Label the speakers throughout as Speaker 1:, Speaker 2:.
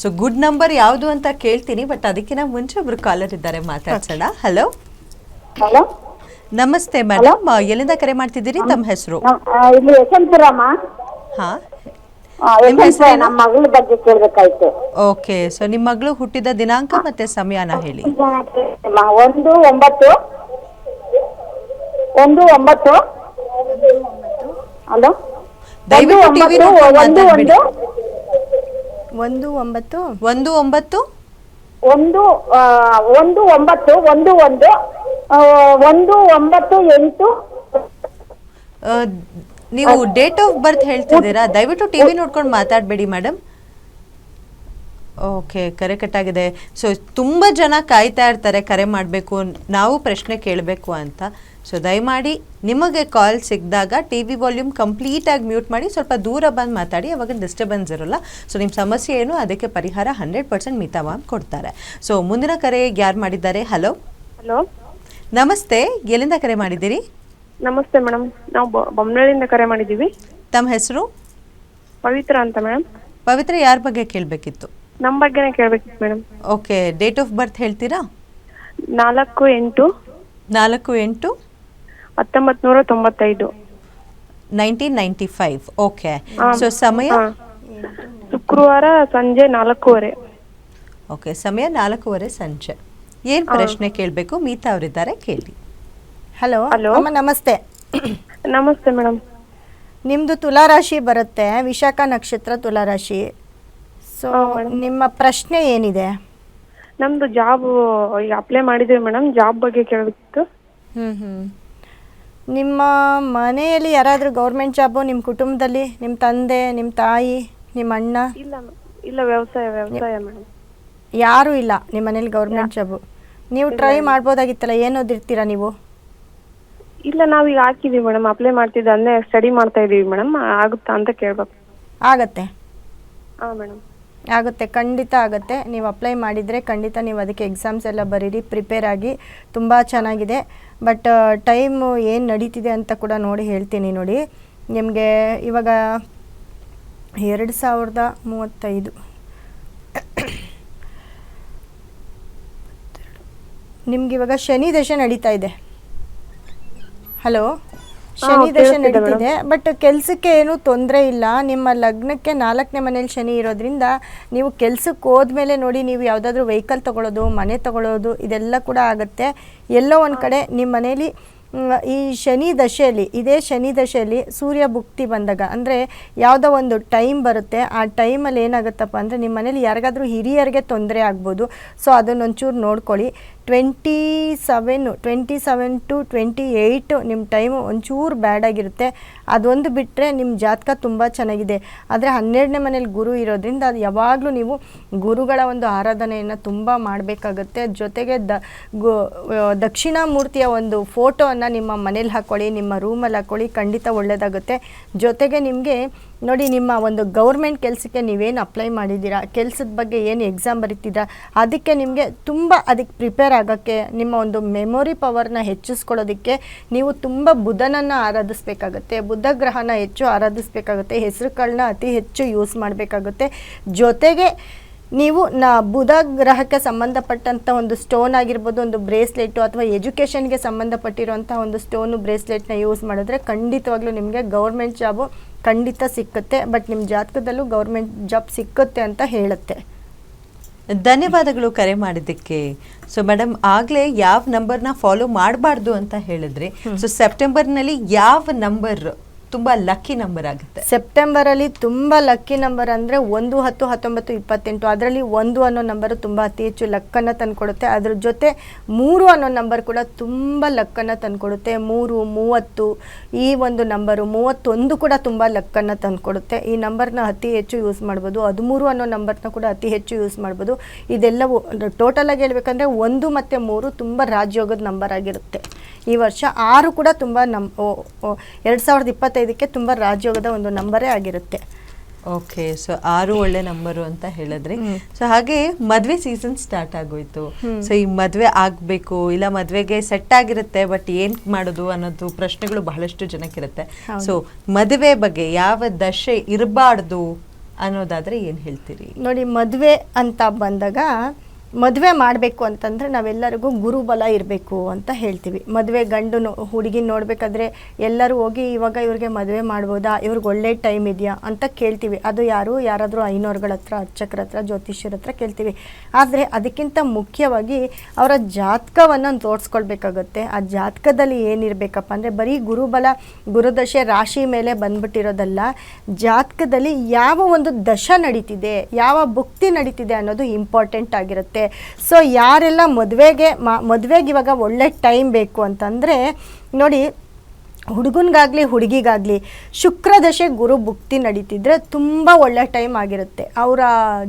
Speaker 1: So good number ಯಾವುದು ಅಂತ ಕೇಳ್ತೀನಿ ಬಟ್ ಅದಕ್ಕಿಂತ ಮುಂಚೆ ಒಬ್ರು ಕಾಲರ್ ಇದ್ದಾರೆ ಮಾತಾಡ್ಸೋಣ. ಹಲೋ
Speaker 2: ಹಲೋ
Speaker 1: ನಮಸ್ತೆ ಮೇಡಮ್ ಎಲ್ಲಿಂದ ಕರೆ ಮಾಡ್ತಿದ್ದೀರಿ? ತಮ್ಮ ಹೆಸರು?
Speaker 2: ಇಲ್ಲಿ ಯಶವಂತಪುರಮ್ಮ
Speaker 1: ಹಾ?
Speaker 2: ಆ,
Speaker 1: ನಿಮ್ಮ
Speaker 2: ನಮ್ಮ ಮಗಳ ಬಗ್ಗೆ ಕೇಳ್ಬೇಕಾಯ್ತು.
Speaker 1: ಓಕೆ ಸೊ ನಿಮ್ಮ ಮಗಳು ಹುಟ್ಟಿದ ದಿನಾಂಕ ಮತ್ತೆ ಸಮಯನ ಹೇಳಿ.
Speaker 2: ಒಂದು ಒಂಬತ್ತು. ಒಂದು ಒಂಬತ್ತು. ಹಲೋ
Speaker 1: ದಯವಿಟ್ಟು ಟಿವಿ
Speaker 2: ಒಂದು ಒಂದು.
Speaker 3: ಒಂದು ಒಂಬತ್ತು?
Speaker 1: ಒಂದು ಒಂಬತ್ತು?
Speaker 2: ಒಂದು ಆ, ಒಂದು ಒಂಬತ್ತು ಒಂದು ಒಂದು ಆ, ಒಂದು ಒಂಬತ್ತು ಎಂಟು.
Speaker 1: ಆ, ನೀವು ಡೇಟ್ ಆಫ್ ಬರ್ತ್ ಹೇಳ್ತಿದ್ದೀರಾ? ದಯವಿಟ್ಟು ಟಿವಿ ನೋಡ್ಕೊಂಡು ಮಾತಾಡಬೇಡಿ ಮೇಡಮ್ ಓಕೆ ಕರೆ ಕಟ್ಟಾಗಿದೆ. ಸೊ ತುಂಬ ಜನ ಕಾಯ್ತಾ ಇರ್ತಾರೆ ಕರೆ ಮಾಡಬೇಕು ನಾವು ಪ್ರಶ್ನೆ ಕೇಳಬೇಕು ಅಂತ. ಸೊ ದಯಮಾಡಿ ನಿಮಗೆ ಕಾಲ್ ಸಿಕ್ಕಿದಾಗ ಟಿ ವಿ ವಾಲ್ಯೂಮ್ ಕಂಪ್ಲೀಟಾಗಿ ಮ್ಯೂಟ್ ಮಾಡಿ ಸ್ವಲ್ಪ ದೂರ ಬಂದು ಮಾತಾಡಿ ಅವಾಗ ಡಿಸ್ಟರ್ಬೆನ್ಸ್ ಇರೋಲ್ಲ. ಸೊ ನಿಮ್ಮ ಸಮಸ್ಯೆ ಏನು ಅದಕ್ಕೆ ಪರಿಹಾರ ಹಂಡ್ರೆಡ್ ಪರ್ಸೆಂಟ್ ಮಿತಾ ಮ್ಯಾಮ್ ಕೊಡ್ತಾರೆ. ಸೊ ಮುಂದಿನ ಕರೆ ಯಾರು ಮಾಡಿದ್ದಾರೆ? ಹಲೋ
Speaker 4: ಹಲೋ
Speaker 1: ನಮಸ್ತೆ ಎಲ್ಲಿಂದ ಕರೆ ಮಾಡಿದ್ದೀರಿ?
Speaker 4: ನಮಸ್ತೆ ಮೇಡಮ್ ನಾವು ಬೊಮ್ಮನಹಳ್ಳಿಯಿಂದ ಕರೆ ಮಾಡಿದ್ದೀವಿ.
Speaker 1: ತಮ್ಮ ಹೆಸರು?
Speaker 4: ಪವಿತ್ರ ಅಂತ ಮೇಡಮ್
Speaker 1: ಪವಿತ್ರ ಯಾರ ಬಗ್ಗೆ ಕೇಳಬೇಕಿತ್ತು?
Speaker 4: ನಮ್ಮ ಬಗ್ಗೆನೇ ಕೇಳಬೇಕಿತ್ತು madam
Speaker 1: okay date of birth ಹೇಳ್ತೀರಾ?
Speaker 4: ನಾಲ್ಕು ಎಂಟು.
Speaker 1: ನಾಲ್ಕು ಎಂಟು.
Speaker 4: ಹತ್ತೊಂಬತ್ತು ನೂರ ತೊಂಬತ್ತೈದು.
Speaker 1: Nineteen ninety five. Okay. So ಸಮಯ?
Speaker 4: ಹಾ. ಶುಕ್ರವಾರ ಸಂಜೆ ನಾಲ್ಕೂವರೆ.
Speaker 1: ಓಕೆ ಸಮಯ ನಾಲ್ಕೂವರೆ ಸಂಜೆ. ಏನು ಪ್ರಶ್ನೆ ಕೇಳಬೇಕು? ಮೀತಾ ಅವರಿದ್ದಾರೆ ಕೇಳಿ.
Speaker 3: ಹಲೋ?
Speaker 4: Hello.
Speaker 3: ಅಮ್ಮ ನಮಸ್ತೆ.
Speaker 4: ನಮಸ್ತೆ ಮೇಡಮ್
Speaker 3: ನಿಮ್ಮದು ತುಲಾರಾಶಿ ಬರುತ್ತೆ ವಿಶಾಖ ನಕ್ಷತ್ರ ತುಲಾರಾಶಿ. ಸೊ ನಿಮ್ಮ ಪ್ರಶ್ನೆ ಏನಿದೆ?
Speaker 4: ನಮ್ದು ಜಾಬ್ ಅಪ್ಲೈ ಮಾಡಿದ್ವಿ ಮೇಡಮ್ ಜಾಬ್ ಬಗ್ಗೆ ಕೇಳಬೇಕಿತ್ತು.
Speaker 3: ಹ್ಞೂ ಹ್ಞೂ ನಿಮ್ಮ ಮನೆಯಲ್ಲಿ ಯಾರಾದರೂ ಗೌರ್ಮೆಂಟ್ ಜಾಬು ನಿಮ್ಮ ಕುಟುಂಬದಲ್ಲಿ? ನಿಮ್ಮ ತಂದೆ ನಿಮ್ಮ ತಾಯಿ ನಿಮ್ಮ ಅಣ್ಣ?
Speaker 4: ಇಲ್ಲ ಇಲ್ಲ ವ್ಯವಸಾಯ ವ್ಯವಸಾಯ ಮೇಡಮ್
Speaker 3: ಯಾರೂ ಇಲ್ಲ ನಿಮ್ಮ ಮನೇಲಿ ಗೌರ್ಮೆಂಟ್ ಜಾಬು ನೀವು ಟ್ರೈ ಮಾಡ್ಬೋದಾಗಿತ್ತಲ್ಲ ಏನು ಓದಿರ್ತೀರಾ ನೀವು?
Speaker 4: ಇಲ್ಲ ನಾವು ಈಗ ಹಾಕಿದೀವಿ ಮೇಡಮ್ ಅಪ್ಲೈ ಮಾಡ್ತಿದ್ದೆ ಸ್ಟಡಿ ಮಾಡ್ತಾ ಇದೀವಿ ಮೇಡಮ್ ಆಗುತ್ತಾ ಅಂತ ಕೇಳ್ಬೇಕು.
Speaker 3: ಆಗತ್ತೆ.
Speaker 4: ಹಾಂ ಮೇಡಮ್
Speaker 3: ಆಗುತ್ತೆ, ಖಂಡಿತ ಆಗುತ್ತೆ. ನೀವು ಅಪ್ಲೈ ಮಾಡಿದರೆ ಖಂಡಿತ ನೀವು ಅದಕ್ಕೆ ಎಕ್ಸಾಮ್ಸ್ ಎಲ್ಲ ಬರೀರಿ ಪ್ರಿಪೇರ್ ಆಗಿ ತುಂಬ ಚೆನ್ನಾಗಿದೆ. ಬಟ್ ಟೈಮು ಏನು ನಡೀತಿದೆ ಅಂತ ಕೂಡ ನೋಡಿ ಹೇಳ್ತೀನಿ ನೋಡಿ. ನಿಮಗೆ ಇವಾಗ ಎರಡು ಸಾವಿರದ ಮೂವತ್ತೈದು. ನಿಮ್ಗೆ ಇವಾಗ ಶನಿ ದಶೆ ನಡೀತಾ ಇದೆ. ಹಲೋ ಶನಿ ದಶೆ ನಡೀತಿದೆ ಬಟ್ ಕೆಲಸಕ್ಕೆ ಏನು ತೊಂದರೆ ಇಲ್ಲ. ನಿಮ್ಮ ಲಗ್ನಕ್ಕೆ ನಾಲ್ಕನೇ ಮನೇಲಿ ಶನಿ ಇರೋದ್ರಿಂದ ನೀವು ಕೆಲಸಕ್ಕೆ ಹೋದ್ಮೇಲೆ ನೋಡಿ ನೀವು ಯಾವುದಾದ್ರೂ ವೆಹಿಕಲ್ ತಗೊಳ್ಳೋದು ಮನೆ ತಗೊಳ್ಳೋದು ಇದೆಲ್ಲ ಕೂಡ ಆಗುತ್ತೆ. ಎಲ್ಲೋ ಒಂದು ಕಡೆ ನಿಮ್ಮ ಮನೇಲಿ ಈ ಶನಿ ದಶೆಯಲ್ಲಿ ಇದೇ ಶನಿ ದಶೆಯಲ್ಲಿ ಸೂರ್ಯ ಭುಕ್ತಿ ಬಂದಾಗ ಅಂದರೆ ಯಾವುದೋ ಒಂದು ಟೈಮ್ ಬರುತ್ತೆ ಆ ಟೈಮಲ್ಲಿ ಏನಾಗುತ್ತಪ್ಪ ಅಂದರೆ ನಿಮ್ಮ ಮನೇಲಿ ಯಾರಿಗಾದರೂ ಹಿರಿಯರಿಗೆ ತೊಂದರೆ ಆಗ್ಬೋದು. ಸೊ ಅದನ್ನೊಂಚೂರು ನೋಡ್ಕೊಳ್ಳಿ. Twenty seven twenty seven to twenty eight ನಿಮ್ಮ ಟೈಮು ಒಂಚೂರು ಬ್ಯಾಡಾಗಿರುತ್ತೆ ಅದೊಂದು ಬಿಟ್ಟರೆ ನಿಮ್ಮ ಜಾತಕ ತುಂಬ ಚೆನ್ನಾಗಿದೆ. ಆದರೆ ಹನ್ನೆರಡನೇ ಮನೇಲಿ ಗುರು ಇರೋದ್ರಿಂದ ಅದು ಯಾವಾಗಲೂ ನೀವು ಗುರುಗಳ ಒಂದು ಆರಾಧನೆಯನ್ನು ತುಂಬ ಮಾಡಬೇಕಾಗತ್ತೆ. ಜೊತೆಗೆ ದ, ಗು ದಕ್ಷಿಣಾಮೂರ್ತಿಯ ಒಂದು ಫೋಟೋವನ್ನು ನಿಮ್ಮ ಮನೇಲಿ ಹಾಕ್ಕೊಳ್ಳಿ ನಿಮ್ಮ ರೂಮಲ್ಲಿ ಹಾಕ್ಕೊಳ್ಳಿ ಖಂಡಿತ ಒಳ್ಳೆಯದಾಗುತ್ತೆ ಜೊತೆಗೆ ನಿಮಗೆ ನೋಡಿ ನಿಮ್ಮ ಒಂದು ಗೌರ್ಮೆಂಟ್ ಕೆಲಸಕ್ಕೆ ನೀವೇನು ಅಪ್ಲೈ ಮಾಡಿದ್ದೀರಾ? ಕೆಲಸದ ಬಗ್ಗೆ ಏನು ಎಕ್ಸಾಮ್ ಬರೀತಿದ್ದೀರಾ ಅದಕ್ಕೆ ನಿಮಗೆ ತುಂಬ ಅದಕ್ಕೆ ಪ್ರಿಪೇರ್ ಆಗೋಕ್ಕೆ ನಿಮ್ಮ ಒಂದು ಮೆಮೊರಿ ಪವರ್ನ ಹೆಚ್ಚಿಸ್ಕೊಳ್ಳೋದಕ್ಕೆ ನೀವು ತುಂಬ ಬುಧನನ್ನು ಆರಾಧಿಸ್ಬೇಕಾಗುತ್ತೆ. ಬುಧ ಗ್ರಹನ ಹೆಚ್ಚು ಆರಾಧಿಸ್ಬೇಕಾಗುತ್ತೆ. ಹೆಸರುಗಳನ್ನ ಅತಿ ಹೆಚ್ಚು ಯೂಸ್ ಮಾಡಬೇಕಾಗುತ್ತೆ. ಜೊತೆಗೆ ನೀವು ನಾ ಬುಧ ಗ್ರಹಕ್ಕೆ ಸಂಬಂಧಪಟ್ಟಂಥ ಒಂದು ಸ್ಟೋನ್ ಆಗಿರ್ಬೋದು, ಒಂದು ಬ್ರೇಸ್ಲೆಟು ಅಥವಾ ಎಜುಕೇಷನ್ಗೆ ಸಂಬಂಧಪಟ್ಟಿರುವಂಥ ಒಂದು ಸ್ಟೋನು ಬ್ರೇಸ್ಲೆಟ್ನ ಯೂಸ್ ಮಾಡಿದ್ರೆ ಖಂಡಿತವಾಗ್ಲೂ ನಿಮಗೆ ಗೌರ್ಮೆಂಟ್ ಜಾಬು ಖಂಡಿತ ಸಿಕ್ಕುತ್ತೆ. ಬಟ್ ನಿಮ್ಮ ಜಾತಕದಲ್ಲೂ ಗೌರ್ಮೆಂಟ್ ಜಾಬ್ ಸಿಕ್ಕುತ್ತೆ ಅಂತ ಹೇಳುತ್ತೆ.
Speaker 1: ಧನ್ಯವಾದಗಳು ಕರೆ ಮಾಡಿದ್ದಕ್ಕೆ. ಸೊ ಮೇಡಮ್ ಆಗಲೇ ಯಾವ ನಂಬರ್ನ ಫಾಲೋ ಮಾಡಬಾರ್ದು ಅಂತ ಹೇಳಿದ್ರಿ ಸೊ ಸೆಪ್ಟೆಂಬರ್ನಲ್ಲಿ ಯಾವ ನಂಬರ್ ತುಂಬಾ ಲಕ್ಕಿ ನಂಬರ್ ಆಗುತ್ತೆ.
Speaker 3: ಸೆಪ್ಟೆಂಬರ್ ಅಲ್ಲಿ ತುಂಬಾ ಲಕ್ಕಿ ನಂಬರ್ ಅಂದ್ರೆ ಒಂದು ಹತ್ತು ಹತ್ತೊಂಬತ್ತು ಇಪ್ಪತ್ತೆಂಟು. ಅದರಲ್ಲಿ ಒಂದು ಅನ್ನೋ ನಂಬರ್ ತುಂಬಾ ಅತಿ ಹೆಚ್ಚು ಲಕ್ಕನ್ನು ತಂದುಕೊಡುತ್ತೆ. ಅದ್ರ ಜೊತೆ ಮೂರು ಅನ್ನೋ ನಂಬರ್ ಕೂಡ ತುಂಬ ಲಕ್ಕನ್ನು ತಂದುಕೊಡುತ್ತೆ. ಮೂರು, ಮೂವತ್ತು ಈ ಒಂದು ನಂಬರು ಮೂವತ್ತೊಂದು ಕೂಡ ತುಂಬ ಲಕ್ಕನ್ನು ತಂದುಕೊಡುತ್ತೆ. ಈ ನಂಬರ್ನ ಅತಿ ಹೆಚ್ಚು ಯೂಸ್ ಮಾಡ್ಬೋದು. ಹದಿಮೂರು ಅನ್ನೋ ನಂಬರ್ನ ಕೂಡ ಅತಿ ಹೆಚ್ಚು ಯೂಸ್ ಮಾಡ್ಬೋದು. ಇದೆಲ್ಲವೂ ಟೋಟಲಾಗಿ ಹೇಳ್ಬೇಕಂದ್ರೆ ಒಂದು ಮತ್ತು ಮೂರು ತುಂಬ ರಾಜಯೋಗದ ನಂಬರ್ ಆಗಿರುತ್ತೆ. ಈ ವರ್ಷ ಆರು ಕೂಡ ತುಂಬ ನಮ್ ಎರಡು ಸಾವಿರದ ಇಪ್ಪತ್ತೈದಕ್ಕೆ ತುಂಬ ರಾಜಯೋಗದ ಒಂದು ನಂಬರೇ ಆಗಿರುತ್ತೆ.
Speaker 1: ಓಕೆ ಸೊ ಆರು ಒಳ್ಳೆ ನಂಬರು ಅಂತ ಹೇಳಿದ್ರಿ. ಸೊ ಹಾಗೆ ಮದ್ವೆ ಸೀಸನ್ ಸ್ಟಾರ್ಟ್ ಆಗೋಯ್ತು. ಸೊ ಈ ಮದ್ವೆ ಆಗ್ಬೇಕು ಇಲ್ಲ ಮದ್ವೆಗೆ ಸೆಟ್ ಆಗಿರುತ್ತೆ ಬಟ್ ಏನ್ ಮಾಡೋದು ಅನ್ನೋದು ಪ್ರಶ್ನೆಗಳು ಬಹಳಷ್ಟು ಜನಕ್ಕಿರುತ್ತೆ. ಸೊ ಮದುವೆ ಬಗ್ಗೆ ಯಾವ ದಶೆ ಇರಬಾರ್ದು ಅನ್ನೋದಾದ್ರೆ ಏನ್ ಹೇಳ್ತೀರಿ?
Speaker 3: ನೋಡಿ ಮದ್ವೆ ಅಂತ ಬಂದಾಗ ಮದುವೆ ಮಾಡಬೇಕು ಅಂತಂದರೆ ನಾವೆಲ್ಲರಿಗೂ ಗುರುಬಲ ಇರಬೇಕು ಅಂತ ಹೇಳ್ತೀವಿ. ಮದುವೆ ಗಂಡು ಹುಡುಗಿ ನೋಡಬೇಕಾದ್ರೆ ಎಲ್ಲರೂ ಹೋಗಿ ಇವಾಗ ಇವ್ರಿಗೆ ಮದುವೆ ಮಾಡ್ಬೋದಾ? ಇವ್ರಿಗೆ ಒಳ್ಳೆ ಟೈಮ್ ಇದೆಯಾ? ಅಂತ ಕೇಳ್ತೀವಿ. ಅದು ಯಾರು? ಯಾರಾದರೂ ಐನೋರ್ಗಳ ಹತ್ರ, ಅರ್ಚಕರ ಹತ್ರ, ಜ್ಯೋತಿಷ್ಯರ ಹತ್ರ ಕೇಳ್ತೀವಿ. ಆದರೆ ಅದಕ್ಕಿಂತ ಮುಖ್ಯವಾಗಿ ಅವರ ಜಾತಕವನ್ನು ತೋರಿಸ್ಕೊಳ್ಬೇಕಾಗತ್ತೆ. ಆ ಜಾತಕದಲ್ಲಿ ಏನಿರಬೇಕಪ್ಪ ಅಂದರೆ ಬರೀ ಗುರುಬಲ, ಗುರುದಶೆ ರಾಶಿ ಮೇಲೆ ಬಂದ್ಬಿಟ್ಟಿರೋದಲ್ಲ, ಜಾತಕದಲ್ಲಿ ಯಾವ ಒಂದು ದಶ ನಡೀತಿದೆ, ಯಾವ ಭುಕ್ತಿ ನಡೀತಿದೆ ಅನ್ನೋದು ಇಂಪಾರ್ಟೆಂಟ್ ಆಗಿರುತ್ತೆ. ಸೊ ಯಾರೆಲ್ಲ ಮದುವೆಗೆ ಮದುವೆಗೆ ಇವಾಗ ಒಳ್ಳೆ ಟೈಮ್ ಬೇಕು ಅಂತಂದರೆ ನೋಡಿ ಹುಡುಗನಿಗಾಗಲಿ, ಹುಡುಗಿಗಾಗಲಿ, ಶುಕ್ರ ದಶೆ ಗುರು ಭುಕ್ತಿ ನಡೀತಿದ್ರೆ ತುಂಬ ಒಳ್ಳೆ ಟೈಮ್ ಆಗಿರುತ್ತೆ. ಅವರ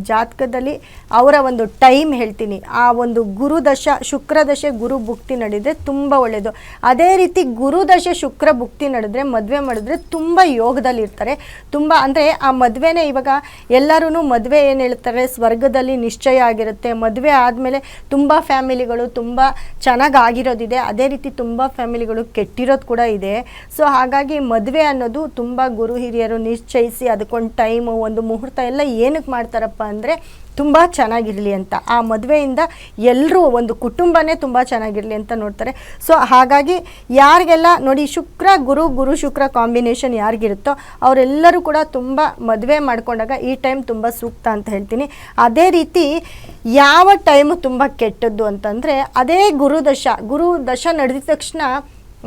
Speaker 3: ಜಾತಕದಲ್ಲಿ ಅವರ ಒಂದು ಟೈಮ್ ಹೇಳ್ತೀನಿ. ಆ ಒಂದು ಗುರು ದಶ, ಶುಕ್ರ ದಶೆ ಗುರು ಭುಕ್ತಿ ನಡೆದರೆ ತುಂಬ ಒಳ್ಳೆಯದು ಅದೇ ರೀತಿ ಗುರು ದಶೆ, ಶುಕ್ರ ಭುಕ್ತಿ ನಡೆದ್ರೆ, ಮದುವೆ ಮಾಡಿದ್ರೆ ತುಂಬ ಯೋಗದಲ್ಲಿ ಇರ್ತಾರೆ. ತುಂಬ ಅಂದರೆ ಆ ಮದುವೆನೇ ಇವಾಗ ಎಲ್ಲರೂ ಮದುವೆ ಏನು ಹೇಳ್ತಾರೆ? ಸ್ವರ್ಗದಲ್ಲಿ ನಿಶ್ಚಯ ಆಗಿರುತ್ತೆ. ಮದುವೆ ಆದಮೇಲೆ ತುಂಬ ಫ್ಯಾಮಿಲಿಗಳು ತುಂಬ ಚೆನ್ನಾಗಿ ಆಗಿರೋದಿದೆ. ಅದೇ ರೀತಿ ತುಂಬ ಫ್ಯಾಮಿಲಿಗಳು ಕೆಟ್ಟಿರೋದು ಕೂಡ ಇದೆ. ಸೊ ಹಾಗಾಗಿ ಮದುವೆ ಅನ್ನೋದು ತುಂಬ ಗುರು ಹಿರಿಯರು ನಿಶ್ಚಯಿಸಿ ಅದಕ್ಕೊಂದು ಟೈಮು ಒಂದು ಮುಹೂರ್ತ ಎಲ್ಲ ಏನಕ್ಕೆ ಮಾಡ್ತಾರಪ್ಪ ಅಂದರೆ ತುಂಬ ಚೆನ್ನಾಗಿರಲಿ ಅಂತ. ಆ ಮದುವೆಯಿಂದ ಎಲ್ಲರೂ ಒಂದು ಕುಟುಂಬನೇ ತುಂಬ ಚೆನ್ನಾಗಿರಲಿ ಅಂತ ನೋಡ್ತಾರೆ. ಸೊ ಹಾಗಾಗಿ ಯಾರಿಗೆಲ್ಲ ನೋಡಿ ಶುಕ್ರ ಗುರು ಗುರು ಶುಕ್ರ ಕಾಂಬಿನೇಷನ್ ಯಾರಿಗಿರುತ್ತೋ ಅವರೆಲ್ಲರೂ ಕೂಡ ತುಂಬ ಮದುವೆ ಮಾಡ್ಕೊಂಡಾಗ ಈ ಟೈಮ್ ತುಂಬ ಸೂಕ್ತ ಅಂತ ಹೇಳ್ತೀನಿ. ಅದೇ ರೀತಿ ಯಾವ ಟೈಮು ತುಂಬ ಕೆಟ್ಟದ್ದು ಅಂತಂದರೆ ಅದೇ ಗುರುದಶ. ಗುರು ದಶ ನಡೆದ ತಕ್ಷಣ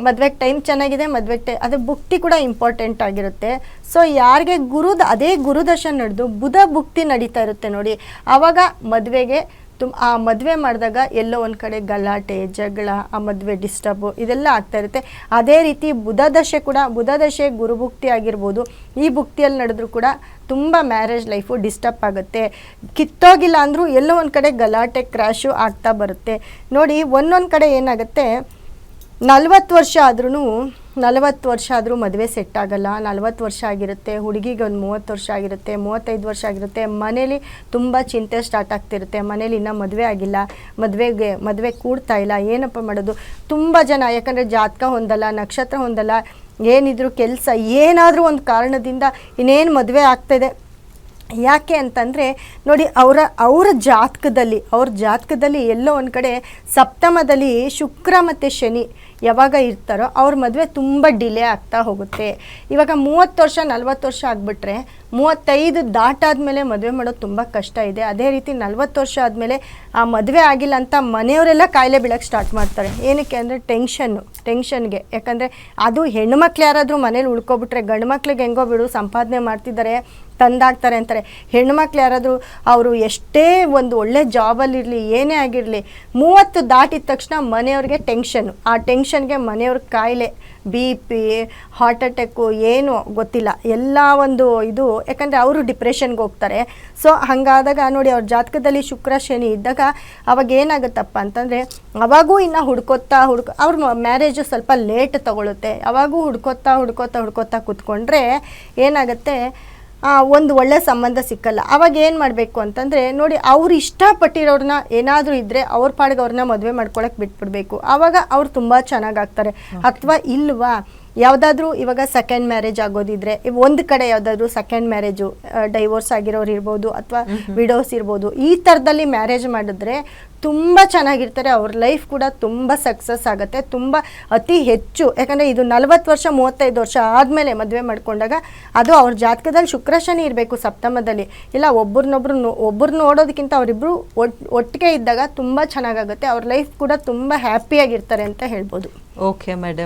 Speaker 3: ಮದುವೆಗೆ ಟೈಮ್ ಚೆನ್ನಾಗಿದೆ ಮದುವೆ ಟೈ ಅದು ಭುಕ್ತಿ ಕೂಡ ಇಂಪಾರ್ಟೆಂಟ್ ಆಗಿರುತ್ತೆ. ಸೊ ಯಾರಿಗೆ ಗುರುದ, ಅದೇ ಗುರುದಶ ನಡೆದು ಬುಧ ಭುಕ್ತಿ ನಡೀತಾ ಇರುತ್ತೆ ನೋಡಿ. ಆವಾಗ ಮದುವೆಗೆ ತುಮ್, ಆ ಮದುವೆ ಮಾಡಿದಾಗ ಎಲ್ಲೋ ಒಂದು ಕಡೆ ಗಲಾಟೆ, ಜಗಳ, ಆ ಮದುವೆ ಡಿಸ್ಟರ್ಬು ಇದೆಲ್ಲ ಆಗ್ತಾ ಇರುತ್ತೆ. ಅದೇ ರೀತಿ ಬುಧ ದಶೆ ಕೂಡ, ಬುಧ ದಶೆ ಗುರುಭುಕ್ತಿ ಆಗಿರ್ಬೋದು. ಈ ಭುಕ್ತಿಯಲ್ಲಿ ನಡೆದ್ರೂ ಕೂಡ ತುಂಬ ಮ್ಯಾರೇಜ್ ಲೈಫು ಡಿಸ್ಟರ್ಬ್ ಆಗುತ್ತೆ. ಕಿತ್ತೋಗಿಲ್ಲ ಅಂದರೂ ಎಲ್ಲೋ ಒಂದು ಕಡೆ ಗಲಾಟೆ ಕ್ರ್ಯಾಶು ಆಗ್ತಾ ಬರುತ್ತೆ. ನೋಡಿ ಒಂದೊಂದು ಕಡೆ ಏನಾಗುತ್ತೆ ನಲ್ವತ್ತು ವರ್ಷ ಆದ್ರೂ ನಲವತ್ತು ವರ್ಷ ಆದರೂ ಮದುವೆ ಸೆಟ್ ಆಗಲ್ಲ. ನಲವತ್ತು ವರ್ಷ ಆಗಿರುತ್ತೆ, ಹುಡುಗಿಗೆ ಒಂದು ಮೂವತ್ತು ವರ್ಷ ಆಗಿರುತ್ತೆ, ಮೂವತ್ತೈದು ವರ್ಷ ಆಗಿರುತ್ತೆ. ಮನೇಲಿ ತುಂಬ ಚಿಂತೆ ಸ್ಟಾರ್ಟ್ ಆಗ್ತಿರುತ್ತೆ. ಮನೇಲಿ ಇನ್ನೂ ಮದುವೆ ಆಗಿಲ್ಲ. ಮದುವೆಗೆ, ಮದುವೆ ಕೂಡ್ತಾ ಇಲ್ಲ. ಏನಪ್ಪ ಮಾಡೋದು? ತುಂಬ ಜನ, ಯಾಕಂದರೆ ಜಾತಕ ಹೊಂದಲ್ಲ, ನಕ್ಷತ್ರ ಹೊಂದಲ್ಲ. ಏನಿದ್ರು ಕೆಲಸ ಏನಾದರೂ ಒಂದು ಕಾರಣದಿಂದ ಇನ್ನೇನು ಮದುವೆ ಆಗ್ತಾಯಿದೆ ಯಾಕೆ ಅಂತಂದರೆ, ನೋಡಿ, ಅವರ ಅವರ ಜಾತಕದಲ್ಲಿ, ಅವ್ರ ಜಾತಕದಲ್ಲಿ ಎಲ್ಲೋ ಒಂದು ಕಡೆ ಸಪ್ತಮದಲ್ಲಿ ಶುಕ್ರ ಮತ್ತು ಶನಿ ಯಾವಾಗ ಇರ್ತಾರೋ ಅವ್ರ ಮದುವೆ ತುಂಬ ಡಿಲೇ ಆಗ್ತಾ ಹೋಗುತ್ತೆ. ಇವಾಗ ಮೂವತ್ತು ವರ್ಷ, ನಲ್ವತ್ತು ವರ್ಷ ಆಗಿಬಿಟ್ರೆ ಮೂವತ್ತೈದು ದಾಟಾದ್ಮೇಲೆ ಮದುವೆ ಮಾಡೋದು ತುಂಬ ಕಷ್ಟ ಇದೆ. ಅದೇ ರೀತಿ ನಲ್ವತ್ತು ವರ್ಷ ಆದಮೇಲೆ ಆ ಮದುವೆ ಆಗಿಲ್ಲ ಅಂತ ಮನೆಯವರೆಲ್ಲ ಕಾಯಿಲೆ ಬೀಳಕ್ಕೆ ಸ್ಟಾರ್ಟ್ ಮಾಡ್ತಾರೆ. ಏನಕ್ಕೆ ಅಂದರೆ ಟೆನ್ಷನ್ನು ಟೆನ್ಷನ್ಗೆ ಯಾಕಂದರೆ ಅದು ಹೆಣ್ಮಕ್ಳು ಯಾರಾದರೂ ಮನೇಲಿ ಉಳ್ಕೊಬಿಟ್ರೆ ಗಂಡು ಮಕ್ಳಿಗೆ ಹೆಂಗೋ ಬಿಡು, ಸಂಪಾದನೆ ಮಾಡ್ತಿದ್ದಾರೆ ತಂದಾಗ್ತಾರೆ ಅಂತಾರೆ. ಹೆಣ್ಮಕ್ಳು ಯಾರಾದರೂ ಅವರು ಎಷ್ಟೇ ಒಂದು ಒಳ್ಳೆ ಜಾಬಲ್ಲಿರಲಿ ಏನೇ ಆಗಿರಲಿ, ಮೂವತ್ತು ದಾಟಿದ ತಕ್ಷಣ ಮನೆಯವ್ರಿಗೆ ಟೆನ್ಷನ್ನು ಆ ಟೆನ್ಷನ್ಗೆ ಮನೆಯವ್ರ ಕಾಯಿಲೆ ಬಿ ಪಿ ಹಾರ್ಟ್ ಅಟ್ಯಾಕು ಏನು ಗೊತ್ತಿಲ್ಲ. ಎಲ್ಲ ಒಂದು ಇದು, ಯಾಕಂದರೆ ಅವರು ಡಿಪ್ರೆಷನ್ಗೆ ಹೋಗ್ತಾರೆ. ಸೊ ಹಾಗಾದಾಗ ನೋಡಿ ಅವ್ರ ಜಾತಕದಲ್ಲಿ ಶುಕ್ರ, ಶನಿ ಇದ್ದಾಗ ಅವಾಗ ಏನಾಗುತ್ತಪ್ಪ ಅಂತಂದರೆ, ಅವಾಗೂ ಇನ್ನು ಹುಡ್ಕೋತಾ ಹುಡ್ಕೊ, ಅವ್ರ ಮ್ಯಾರೇಜು ಸ್ವಲ್ಪ ಲೇಟ್ ತಗೊಳುತ್ತೆ. ಅವಾಗೂ ಹುಡ್ಕೋತಾ ಹುಡ್ಕೋತಾ ಹುಡ್ಕೋತಾ ಕೂತ್ಕೊಂಡ್ರೆ ಏನಾಗುತ್ತೆ ಒಂದು ಒಳ್ಳೆ ಸಂಬಂಧ ಸಿಕ್ಕಲ್ಲ. ಅವಾಗ ಏನು ಮಾಡಬೇಕು ಅಂತಂದರೆ ನೋಡಿ ಅವ್ರು ಇಷ್ಟಪಟ್ಟಿರೋರನ್ನ ಏನಾದರೂ ಇದ್ದರೆ ಅವ್ರ ಪಾಡಿಗೆ ಅವ್ರನ್ನ ಮದುವೆ ಮಾಡ್ಕೊಳಕ್ಕೆ ಬಿಟ್ಬಿಡ್ಬೇಕು. ಆವಾಗ ಅವ್ರು ತುಂಬ ಚೆನ್ನಾಗಾಗ್ತಾರೆ ಅಥವಾ ಇಲ್ವಾ? ಯಾವುದಾದ್ರೂ ಇವಾಗ ಸೆಕೆಂಡ್ ಮ್ಯಾರೇಜ್ ಆಗೋದಿದ್ರೆ ಒಂದು ಕಡೆ ಯಾವುದಾದ್ರೂ ಸೆಕೆಂಡ್ ಮ್ಯಾರೇಜು ಡೈವೋರ್ಸ್ ಆಗಿರೋರು ಇರ್ಬೋದು ಅಥವಾ ವಿಡೋಸ್ ಇರ್ಬೋದು ಈ ಥರದಲ್ಲಿ ಮ್ಯಾರೇಜ್ ಮಾಡಿದ್ರೆ ತುಂಬ ಚೆನ್ನಾಗಿರ್ತಾರೆ ಅವ್ರ ಲೈಫ್ ಕೂಡ ತುಂಬ ಸಕ್ಸಸ್ ಆಗುತ್ತೆ ತುಂಬ ಅತಿ ಹೆಚ್ಚು. ಯಾಕಂದರೆ ಇದು ನಲವತ್ತು ವರ್ಷ ಮೂವತ್ತೈದು ವರ್ಷ ಆದಮೇಲೆ ಮದುವೆ ಮಾಡ್ಕೊಂಡಾಗ ಅದು ಅವ್ರ ಜಾತಕದಲ್ಲಿ ಶುಕ್ರ ಶನಿ ಇರಬೇಕು ಸಪ್ತಮದಲ್ಲಿ. ಇಲ್ಲ ಒಬ್ರನ್ನೊಬ್ರು ಒಬ್ಬರು ನೋಡೋದಕ್ಕಿಂತ ಅವರಿಬ್ಬರು ಒಟ್ ಒಟ್ಟಿಗೆ ಇದ್ದಾಗ ತುಂಬ ಚೆನ್ನಾಗಾಗುತ್ತೆ ಅವ್ರ ಲೈಫ್ ಕೂಡ ತುಂಬ ಹ್ಯಾಪಿಯಾಗಿರ್ತಾರೆ ಅಂತ ಹೇಳ್ಬೋದು.
Speaker 1: Okay madam